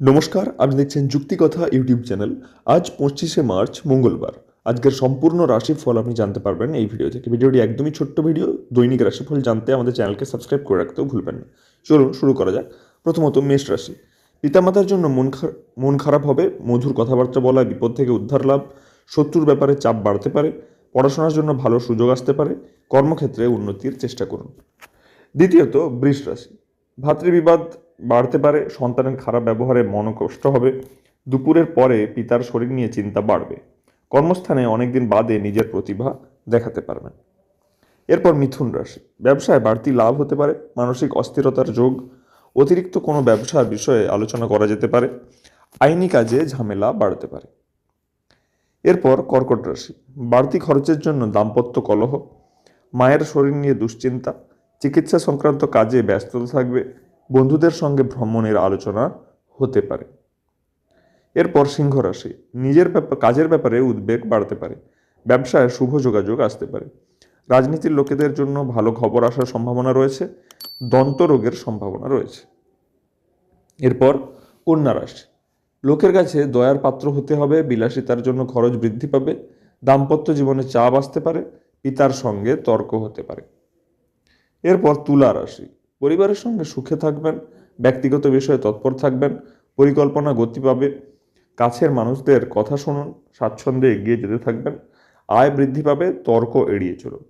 নমস্কার, আপনি দেখছেন যুক্তিকথা ইউটিউব চ্যানেল। আজ পঁচিশে মার্চ, মঙ্গলবার। আজকের সম্পূর্ণ রাশিফল আপনি জানতে পারবেন এই ভিডিও থেকে। ভিডিওটি একদমই ছোট্ট ভিডিও দৈনিক রাশিফল জানতে আমাদের চ্যানেলকে সাবস্ক্রাইব করে রাখতেও ভুলবেন না। চলুন শুরু করা যাক। প্রথমত মেষ রাশি। পিতামাতার জন্য মন মন খারাপ হবে, মধুর কথাবার্তা বলা, বিপদ থেকে উদ্ধার লাভ, শত্রুর ব্যাপারে চাপ বাড়তে পারে, পড়াশোনার জন্য ভালো সুযোগ আসতে পারে, কর্মক্ষেত্রে উন্নতির চেষ্টা করুন। দ্বিতীয়ত বৃষ রাশি। ভাতৃবিবাদ বাড়তে পারে, সন্তানের খারাপ ব্যবহারে মন কষ্ট হবে, দুপুরের পরে পিতার শরীর নিয়ে চিন্তা বাড়বে। কর্মস্থানে অনেকদিন বাদে নিজের প্রতিভা দেখাতে পারবেন। এরপর মিথুন রাশি। ব্যবসায় বাড়তি লাভ হতে পারে, মানসিক অস্থিরতার যোগ, অতিরিক্ত কোনো ব্যবসার বিষয়ে আলোচনা করা যেতে পারে, আইনি কাজে ঝামেলা বাড়তে পারে। এরপর কর্কট রাশি। বাড়তি খরচের জন্য দাম্পত্য কলহ, মায়ের শরীর নিয়ে দুশ্চিন্তা, চিকিৎসা সংক্রান্ত কাজে ব্যস্ততা থাকবে বন্ধুদের সঙ্গে ভ্রমণের আলোচনা হতে পারে। এরপর সিংহ রাশি, নিজের কাজের ব্যাপারে উদ্বেগ বাড়তে পারে, ব্যবসায় শুভ যোগাযোগ আসতে পারে। রাজনীতির লোকেদের জন্য ভালো খবর আসার সম্ভাবনা রয়েছে, দন্ত রোগের সম্ভাবনা রয়েছে। এরপর কন্যা রাশি, লোকের কাছে দয়ার পাত্র হতে হবে, বিলাসিতার জন্য খরচ বৃদ্ধি পাবে, দাম্পত্য জীবনে চাপ আসতে পারে, পিতার সঙ্গে তর্ক হতে পারে। এরপর তুলা রাশি পরিবারের সঙ্গে সুখে থাকবেন, ব্যক্তিগত বিষয়ে তৎপর থাকবেন, পরিকল্পনা গতি পাবে, কাছের মানুষদের কথা শুনুন, স্বাচ্ছন্দ্যে এগিয়ে যেতে থাকবেন, আয় বৃদ্ধি পাবে, তর্ক এড়িয়ে চলুন।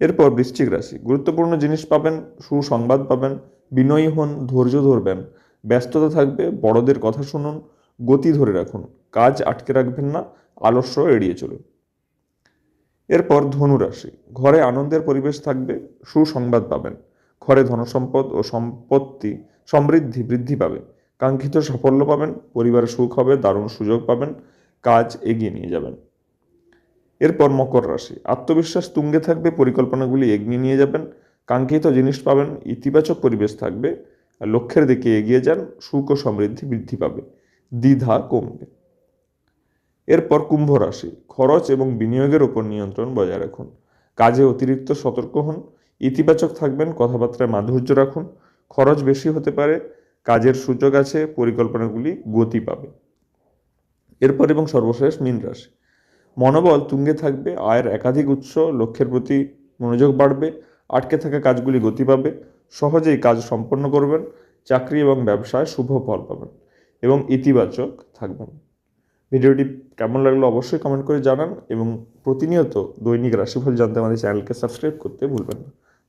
এরপর বৃশ্চিক রাশি, গুরুত্বপূর্ণ জিনিস পাবেন, সুসংবাদ পাবেন, বিনয়ী হন, ধৈর্য ধরবেন, ব্যস্ততা থাকবে, বড়দের কথা শুনুন, গতি ধরে রাখুন, কাজ আটকে রাখবেন না, আলস্য এড়িয়ে চলুন। এরপর ধনু রাশি, ঘরে আনন্দের পরিবেশ থাকবে, সুসংবাদ পাবেন ঘরে ধনসম্পদ ও সম্পত্তি সমৃদ্ধি বৃদ্ধি পাবে। কাঙ্ক্ষিত সাফল্য পাবেন পরিবারে সুখ হবে, দারুণ সুযোগ পাবেন, কাজ এগিয়ে নিয়ে যাবেন। এরপর মকর রাশি। আত্মবিশ্বাস তুঙ্গে থাকবে, পরিকল্পনাগুলি এগিয়ে নিয়ে যাবেন, কাঙ্ক্ষিত জিনিস পাবেন, ইতিবাচক পরিবেশ থাকবে, লক্ষ্যের দিকে এগিয়ে যান, সুখ ও সমৃদ্ধি বৃদ্ধি পাবে, দ্বিধা কমবে। এরপর কুম্ভ রাশি। খরচ এবং বিনিয়োগের উপর নিয়ন্ত্রণ বজায় রাখুন। কাজে অতিরিক্ত সতর্ক হন ইতিবাচক থাকবেন, কথাবার্তায় মাধুর্য রাখুন, খরচ বেশি হতে পারে, কাজের সুযোগ আছে, পরিকল্পনাগুলি গতি পাবে। এরপর এবং সর্বশেষ মীন রাশি। মনোবল তুঙ্গে থাকবে, আয়ের একাধিক উৎস লক্ষ্যের প্রতি মনোযোগ বাড়বে, আটকে থাকা কাজগুলি গতি পাবে, সহজেই কাজ সম্পন্ন করবেন, চাকরি এবং ব্যবসায় শুভ ফল পাবেন এবং ইতিবাচক থাকবেন। ভিডিওটি কেমন লাগল অবশ্যই কমেন্ট করে জানান এবং প্রতিনিয়ত দৈনিক রাশিফল জানতে আমাদের চ্যানেলকে সাবস্ক্রাইব করতে ভুলবেন না।